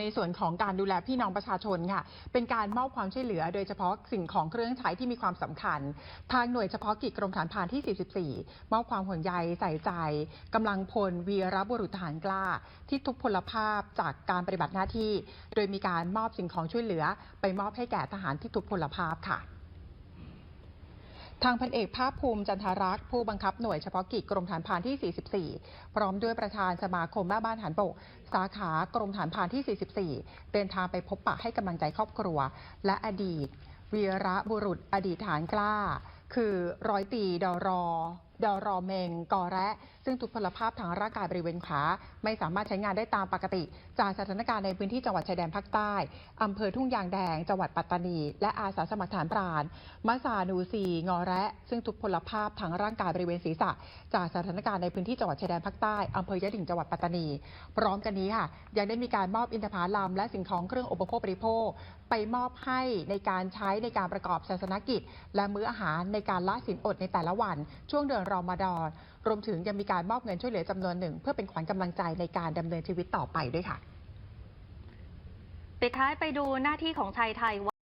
ในส่วนของการดูแลพี่น้องประชาชนค่ะ เป็นการมอบความช่วยเหลือ โดยเฉพาะสิ่งของเครื่องใช้ที่มีความสำคัญ ทางหน่วยเฉพาะกิจกรมฐานพรานที่ 44 มอบความห่วงใยใส่ใจกำลังพลวีรบุรุษทหารกล้า ที่ทุกพลภาพจากการปฏิบัติหน้าที่ โดยมีการมอบสิ่งของช่วยเหลือ ไปมอบให้แก่ทหารที่ทุกพลภาพค่ะ ทางพันเอกภาคภูมิจันทารักษ์ผู้บังคับหน่วยเฉพาะกิจกรมฐานพรานที่ 44 พร้อมด้วยประธานสมาคมแม่บ้านฐานบก สาขากรมฐานพรานที่ 44 เดินทางไปพบปะให้กำลังใจครอบครัว และอดีตวีระบุรุษอดีตฐานกล้า คือร้อยตีดอรอดอรอเมงกอแระซึ่งทุกพลภาพทางร่างกายบริเวณขาไม่สามารถใช้งานได้ตามปกติ จากสถานการณ์ในพื้นที่จังหวัดชายแดนภาคใต้อำเภอทุ่งยางแดง จังหวัดปัตตานี และอาสาสมัครฐานพรานมัสานูซีงอแระซึ่งทุกพลภาพทางร่างกายบริเวณศีรษะ จากสถานการณ์ในพื้นที่จังหวัดชายแดนภาคใต้อำเภอยะดิ่งจังหวัดปัตตานี พร้อมกันนี้ค่ะยังได้มีการมอบอินทผลัมและสิ่งของเครื่องอุปโภคบริโภค ไปมอบให้ในการใช้ในการประกอบศาสนกิจ และมื้ออาหารในการละสินอดในแต่ละวันช่วงเดือนรอมฎอนรวมถึงยังมีการมอบเงินช่วยเหลือจำนวนหนึ่ง เพื่อเป็นขวัญกำลังใจในการดำเนินชีวิตต่อไปด้วยค่ะ ปิดท้ายไปดูหน้าที่ของชายไทย